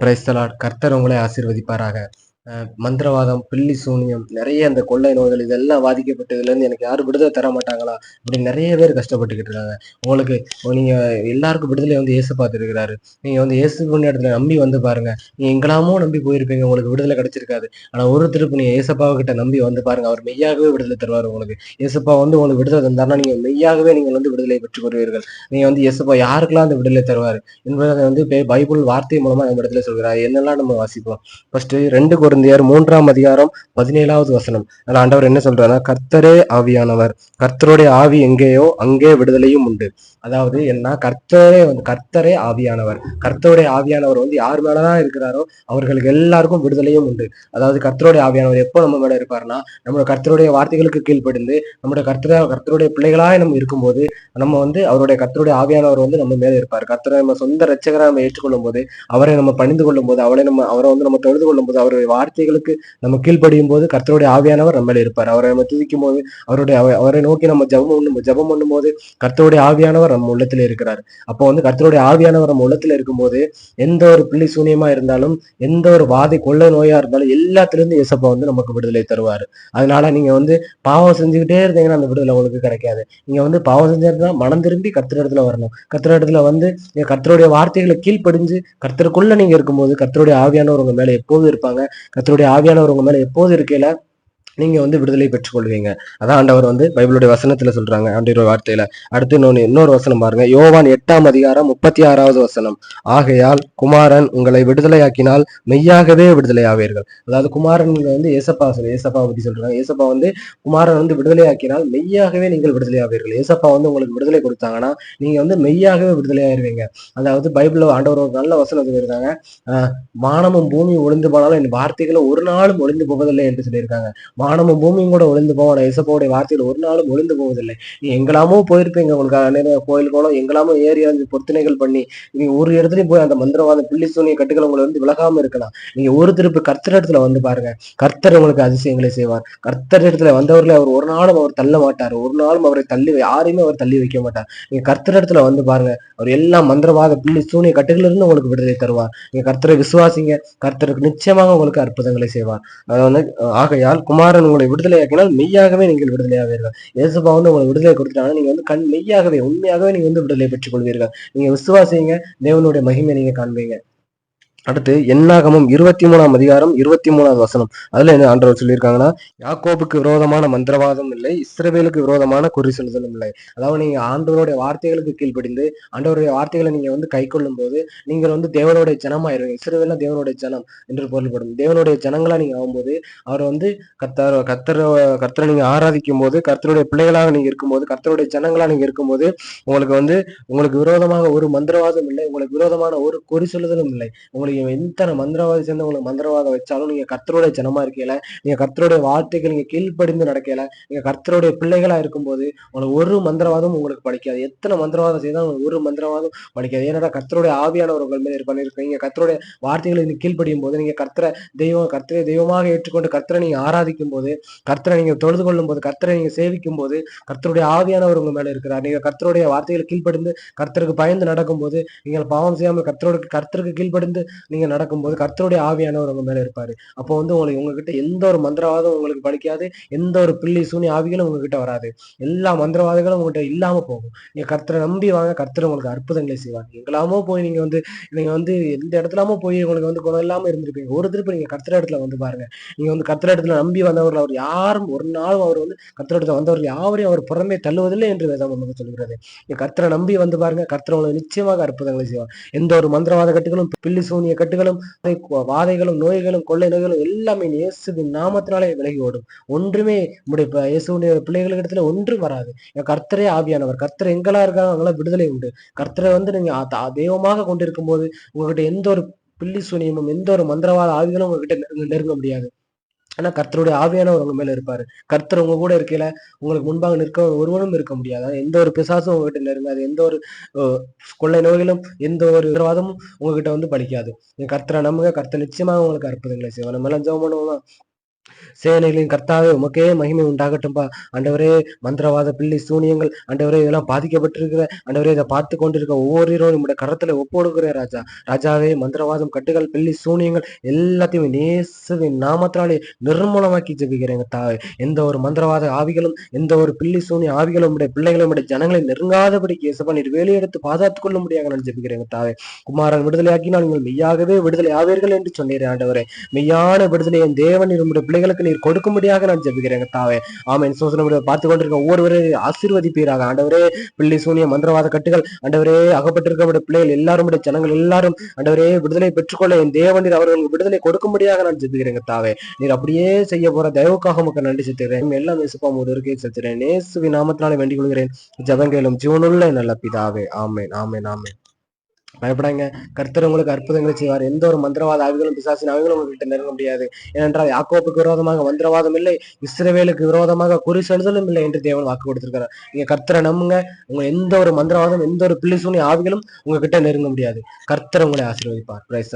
Praise the Lord. கர்த்தர் உங்களை ஆசீர்வதிப்பாராக. மந்திரவாதம் பில்லி சூனியம் நிறைய அந்த கொள்ளை நோய்கள் இதெல்லாம் பாதிக்கப்பட்டதுலேருந்து எனக்கு யாரும் விடுதலை தர மாட்டாங்களா அப்படின்னு நிறைய பேர் கஷ்டப்பட்டுக்கிட்டு இருக்காங்க. உங்களுக்கு நீங்கள் எல்லாருக்கும் விடுதலை வந்து இயேசு பார்த்துருக்கிறாரு. நீங்கள் வந்து இயேசு இடத்துல நம்பி வந்து பாருங்க. நீங்கள் எங்களாமோ நம்பி போயிருப்பீங்க உங்களுக்கு விடுதலை கிடைச்சிருக்காது. ஆனால் ஒரு திருப்பு நீங்க ஏசப்பாவை கிட்ட நம்பி வந்து பாருங்க அவர் மெய்யாகவே விடுதலை தருவார் உங்களுக்கு. ஏசப்பா வந்து உங்களுக்கு விடுதலை தந்தாருன்னா நீங்கள் மெய்யாகவே நீங்கள் வந்து விடுதலை பெற்றுக் கொள்வீர்கள். நீங்க வந்து ஏசப்பா யாருக்கெல்லாம் அந்த விடுதலை தருவார்? என்பதை வந்து பைபிள் வார்த்தை மூலமாக நம்ம இடத்துல சொல்கிறார். என்னெல்லாம் நம்ம வாசிப்போம்? ஃபர்ஸ்ட் ரெண்டு குருந்தியர் மூன்றாம் அதிகாரம் பதினேழாவது வசனம். அதில் ஆண்டவர் என்ன சொல்றாருன்னா கர்த்தரே ஆவியானவர். கர்த்தருடைய ஆவி எங்கேயோ அங்கே விடுதலையும் உண்டு. அதாவது என்ன கர்த்தரே வந்து கர்த்தரே ஆவியானவர். கர்த்தருடைய ஆவியானவர் வந்து யார் மேலதான் இருக்கிறாரோ அவர்களுக்கு எல்லாருக்கும் விடுதலையும் உண்டு. அதாவது கர்த்தருடைய ஆவியானவர் எப்போ நம்ம மேல இருப்பாருன்னா நம்மளோட கர்த்தருடைய வார்த்தைகளுக்கு கீழ்ப்படிந்து நம்முடைய கர்த்தர கர்த்தருடைய பிள்ளைகளாய் நம்ம இருக்கும்போது நம்ம வந்து அவருடைய கர்த்தருடைய ஆவியானவர் வந்து நம்ம மேல இருப்பார். கர்த்தரை நம்ம சொந்த ரச்சகரை நம்ம ஏற்றுக்கொள்ளும் போது அவரை நம்ம பணிந்து கொள்ளும் போது அவரை நம்ம அவரை வந்து நம்ம தொழுது கொள்ளும் போது அவருடைய வார்த்தைகளுக்கு நம்ம கீழ்ப்படியும் போது கர்த்தருடைய ஆவியானவர் நம்ம இருப்பார். அவரை நம்ம துதிக்கும் போது அவருடைய அவரை நோக்கி நம்ம ஜெபம் பண்ணும் ஜெபம் பண்ணும்போது கர்த்தருடைய ஆவியானவர் நம்ம உள்ளத்துல இருக்கிறார். அப்போ வந்து கர்த்தருடைய ஆவியானவர் நம்ம உள்ளத்துல இருக்கும்போது எந்த ஒரு பிள்ளை சூனியமா இருந்தாலும் எந்த ஒரு வாதை கொள்ளை நோயா இருந்தாலும் எல்லாத்துல இருந்து இயேசப்பா வந்து நமக்கு விடுதலை தருவார். அதனால நீங்க வந்து பாவம் செஞ்சுக்கிட்டே இருந்தீங்கன்னா அந்த விடுதலை உங்களுக்கு கிடைக்காது. நீங்க வந்து பாவம் செஞ்சிருந்தா மனம் திரும்பி கர்த்தர் இடத்துல வரணும். கர்த்தர் இடத்துல வந்து நீங்க கர்த்தருடைய வார்த்தைகளை கீழ்ப்படிஞ்சு கர்த்தருக்குள்ள நீங்க இருக்கும்போது கர்த்தருடைய ஆவியானவர் உங்க மேல எப்போதும் இருப்பாங்க. கர்த்தருடைய ஆவியானவர் உங்க மேல எப்போது இருக்கையில நீங்க வந்து விடுதலை பெற்றுக்கொள்வீங்க. அதான் ஆண்டவர் வந்து பைபிளுடைய வசனத்துல சொல்றாங்க. ஆண்டவர் வார்த்தையில. அடுத்து இன்னொரு வசனம் பாருங்க. யோவான் எட்டாம் அதிகாரம் முப்பத்தி ஆறாவது வசனம். ஆகையால் குமாரன் உங்களை விடுதலையாக்கினால் மெய்யாகவே விடுதலையாவீர்கள். அதாவது குமாரன் வந்து ஏசப்பா சொல்லு ஏசப்பா பத்தி சொல்றாங்க. ஏசப்பா வந்து குமாரன் வந்து விடுதலையாக்கினால் மெய்யாகவே நீங்கள் விடுதலையாவீர்கள். ஏசப்பா வந்து உங்களுக்கு விடுதலை கொடுத்தாங்கன்னா நீங்க வந்து மெய்யாகவே விடுதலையாயிருவீங்க. அதாவது பைபிள்ல ஆண்டவர் ஒரு நல்ல வசனம் சொல்லியிருக்காங்க. ஆஹ் வானமும் பூமியும் ஒளிந்து போனாலும் என் வார்த்தைகளை ஒரு நாளும் ஒளிந்து போவதில்லை என்று சொல்லியிருக்காங்க. வானமும் பூமியும் கூட ஒளிந்து போவான இசப்போடைய வார்த்தையில் ஒரு நாளும் ஒளிந்து போவதில்லை. நீ எங்கெல்லாமோ போயிருப்பீங்க. உங்களுக்கு கோயில் கோலம் எங்கெல்லாமோ ஏறி வந்து பொருத்தனைகள் பண்ணி நீங்க ஒரு இடத்துலயும் போய் அந்த மந்திரவாத பில்லி சூனிய கட்டுகள் உங்களை வந்து விலகாம இருக்கலாம். நீங்க ஒரு திருப்பு கர்த்தர் இடத்துல வந்து பாருங்க. கர்த்தர் உங்களுக்கு அதிசயங்களை செய்வார். கர்த்தர் இடத்துல வந்தவர்களை அவர் ஒரு நாளும் அவர் தள்ள மாட்டார். ஒரு நாளும் அவரை தள்ளி யாரையுமே அவர் தள்ளி வைக்க மாட்டார். நீங்க கர்த்தர் இடத்துல வந்து பாருங்க. அவர் எல்லா மந்திரவாத பில்லி சூனிய கட்டுகள் இருந்து உங்களுக்கு விடுதலை தருவார். நீங்க கர்த்தரை விசுவாசிங்க. கர்த்தருக்கு நிச்சயமாக உங்களுக்கு அற்புதங்களை செய்வார். அது வந்து குமார கர்த்தன் உங்களை விடுதலையாக்கினால் மெய்யாகவே நீங்கள் விடுதலையாவீர்கள். இயேசுபா வந்து உங்களை விடுதலை கொடுத்துட்டாங்கன்னா நீங்க வந்து கண் மெய்யாகவே உண்மையாகவே நீங்க வந்து விடுதலை பெற்றுக் கொள்வீர்கள் நீங்க விசுவாசிங்க தேவனுடைய மகிமை நீங்க காண்பீங்க. அடுத்து எண்ணாகமும் இருபத்தி மூணாம் அதிகாரம் இருபத்தி மூணாவது வசனம். அதுல என்ன ஆண்டவர் சொல்லியிருக்காங்கன்னா யாக்கோபுக்கு விரோதமான மந்திரவாதம் இல்லை இஸ்ரவேலுக்கு விரோதமான குறி சொல்லுதலும் இல்லை. அதாவது நீங்க ஆண்டவருடைய வார்த்தைகளுக்கு கீழ்ப்படிந்து ஆண்டவருடைய வார்த்தைகளை நீங்க வந்து கை கொள்ளும் போது நீங்கள் வந்து தேவனுடைய ஜனமாயிருவீங்க. இஸ்ரவேல தேவனுடைய ஜனம் என்று பொருள்படும். தேவனுடைய ஜனங்களா நீங்க ஆகும்போது அவர் வந்து கத்தர் கத்தர் கர்த்தரை நீங்க ஆராதிக்கும் போது கர்த்தருடைய பிள்ளைகளாக நீங்க இருக்கும்போது கர்த்தருடைய ஜனங்களா நீங்க இருக்கும்போது உங்களுக்கு வந்து உங்களுக்கு விரோதமாக ஒரு மந்திரவாதம் இல்லை உங்களுக்கு விரோதமான ஒரு குறி சொல்லுதலும் இல்லை. உங்களுக்கு எத்தனை மந்திரவாதி சேர்ந்து உங்களுக்கு மந்திரவாதம் வச்சாலும் நீங்க கர்த்தருடைய ஜனமா இருக்கையில நீங்க கர்த்தருடைய வார்த்தைகள் நீங்க கீழ்ப்படிந்து நடக்கையில நீங்க கர்த்தருடைய பிள்ளைகளா இருக்கும்போது உங்களுக்கு ஒரு மந்திரவாதம் உங்களுக்கு படிக்காது. எத்தனை மந்திரவாதம் செய்தாலும் உங்களுக்கு ஒரு மந்திரவாதம் படிக்காது. ஏன்னா கர்த்தருடைய ஆவியானவர் உங்கள் மேல இருப்பாங்க நீங்கள் கர்த்தருடைய வார்த்தைகளை நீங்க கீழ்ப்படியும் போது நீங்க கர்த்தரை தெய்வம் கர்த்தரை தெய்வமாக ஏற்றுக்கொண்டு கர்த்தரை நீங்க ஆராதிக்கும் போது கர்த்தரை நீங்க தொழுது கொள்ளும் போது கர்த்தரை நீங்க சேவிக்கும் போது கர்த்தருடைய ஆவியானவர் உங்க மேல இருக்கிறார். நீங்க கர்த்தருடைய வார்த்தைகளை கீழ்ப்படிந்து கர்த்தருக்கு பயந்து நடக்கும்போது நீங்கள் பாவம் செய்யாமல் கர்த்தரோட கர்த்தருக்கு கீழ்ப்படிந்து நீங்க நடக்கும்போது கர்த்தருடைய ஆவியானவர் உங்க மேல இருப்பாரு. அப்போ வந்து உங்களுக்கு உங்ககிட்ட எந்த ஒரு மந்திரவாதம் உங்களுக்கு படிக்காது எந்த ஒரு பிள்ளை சூனி ஆவிகளும் உங்ககிட்ட வராது. எல்லா மந்திரவாதிகளும் உங்ககிட்ட இல்லாம போகும். நீங்க கர்த்தரை நம்பி வாங்க கர்த்தர் உங்களுக்கு அற்புதங்களை செய்வாங்க எங்கெல்லாமோ போய் நீங்க வந்து நீங்க வந்து எந்த இடத்துலாமோ போய் உங்களுக்கு வந்து குணம் இல்லாம இருந்திருப்பீங்க. ஒரு திருப்பி நீங்க கர்த்தர் இடத்துல வந்து பாருங்க. நீங்க வந்து கர்த்தர் இடத்துல நம்பி வந்தவர்கள் அவர் யாரும் ஒரு நாளும் அவர் வந்து கர்த்தர் இடத்துல வந்தவர்கள் யாவரையும் அவர் புறமே தள்ளுவதில்லை என்று வேதம் நமக்கு சொல்கிறது. நீங்க கர்த்தரை நம்பி வந்து பாருங்க. கர்த்தர் உங்களுக்கு நிச்சயமாக அற்புதங்களை செய்வார். எந்த ஒரு மந்திரவாத கட்டுகளும் பில்லி சூனி சூனிய கட்டுகளும் வாதைகளும் நோய்களும் கொள்ளை நோய்களும் எல்லாமே இயேசுவின் நாமத்தினாலே விலகி ஓடும் ஒன்றுமே நம்முடைய இயேசுடைய பிள்ளைகளுக்கு இடத்துல ஒன்றும் வராது. என் கர்த்தரே ஆவியானவர். கர்த்தர் எங்களா இருக்காங்க அவங்களாம் விடுதலை உண்டு. கர்த்தரை வந்து நீங்க தெய்வமாக கொண்டிருக்கும் போது உங்ககிட்ட எந்த ஒரு பில்லி சூனியமும் எந்த ஒரு மந்திரவாத ஆவிகளும் உங்ககிட்ட நெருங்க முடியாது. ஆனா கர்த்தருடைய ஆவியானவர் உங்க மேல இருப்பாரு. கர்த்தர் உங்க கூட இருக்கையில உங்களுக்கு முன்பாக நிற்க ஒருவனும் இருக்க முடியாது. எந்த ஒரு பிசாசும் உங்ககிட்ட நெருங்காது. எந்த ஒரு கொள்ளை நோய்களும் எந்த ஒரு உத்தரவாதமும் உங்ககிட்ட வந்து பலிக்காது. கர்த்தரை நம்புங்க. கர்த்தர் நிச்சயமாக உங்களுக்கு அற்புதங்களை செய்வார். நம்ம எல்லாம் ஜெபம் பண்ணுவோமா? சேனைகளின் கர்த்தாவே உமக்கே மகிமை உண்டாகட்டும்பா. அண்டவரே மந்திரவாத பில்லி சூனியங்கள் அண்டவரே இதெல்லாம் பாதிக்கப்பட்டிருக்கிற அண்டவரே இதை பார்த்து கொண்டிருக்க ஒவ்வொருவரும் நம்முடைய கரத்துல ஒப்போடுகிற ராஜா. ராஜாவே மந்திரவாதம் கட்டுகள் பில்லி சூனியங்கள் எல்லாத்தையும் நேசுவின் நாமத்தினாலே நிர்மூலமாக்கி ஜபிக்கிறேங்க தாவே எந்த ஒரு மந்திரவாத ஆவிகளும் எந்த ஒரு பில்லி சூனிய ஆவிகளும் நம்முடைய பிள்ளைகளும் நம்முடைய ஜனங்களை நெருங்காதபடி இயேசப்பா நீர் வேலையெடுத்து பாதுகாத்துக் கொள்ள முடியாத நான் ஜபிக்கிறேங்க தாவே குமாரன் விடுதலையாக்கினால் நீங்கள் மெய்யாகவே விடுதலை ஆவீர்கள் என்று சொன்னீரே ஆண்டவரே. மெய்யான விடுதலை என் தேவன் நம்முடைய பிள்ளை பிள்ளைகளுக்கு நீர் கொடுக்கும்படியாக நான் ஜெபிக்கிறேங்க தாவே. ஆமென். சோசனம் பார்த்து கொண்டிருக்க ஒவ்வொருவரே ஆசீர்வதிப்பீராக. ஆண்டவரே பிள்ளை சூனிய மந்திரவாத கட்டுகள் ஆண்டவரே அகப்பட்டிருக்க பிள்ளைகள் எல்லாரும் ஜனங்கள் எல்லாரும் ஆண்டவரே விடுதலை பெற்றுக்கொள்ள என் தேவநீர் அவர்களுக்கு விடுதலை கொடுக்கும்படியாக நான் ஜெபிக்கிறேங்க தாவே. நீர் அப்படியே செய்ய போற தயவுக்காக உமக்கு நன்றி செலுத்துகிறேன். எல்லாம் இயேசுப்பா ஒரு இருக்கை செலுத்துகிறேன். நேசுவி நாமத்தினாலே வேண்டிக் கொள்கிறேன். ஜபங்களும் ஜீவனுள்ள நல்ல பிதாவே. ஆமேன். ஆமேன். ஆமேன். பயப்படாங்க. கர்த்தர் உங்களுக்கு அற்புதங்களை செய்வார். எந்த ஒரு மந்திரவாத ஆவிகளும் பிசாசின் ஆவிகளும் உங்கள்கிட்ட நெருங்க முடியாது. ஏனென்றால் யாக்கோப்புக்கு விரோதமாக மந்திரவாதம் இல்லை இஸ்ரவேலுக்கு விரோதமாக குறி செலுதலும் இல்லை என்று தேவன் வாக்கு கொடுத்திருக்கிறார். நீங்க கர்த்தரை நம்புங்க. உங்க எந்த ஒரு மந்திரவாதம் எந்த ஒரு பிள்ளை ஆவிகளும் உங்ககிட்ட நெருங்க முடியாது. கர்த்தர் உங்களை ஆசீர்வதிப்பார். பிரைஸ்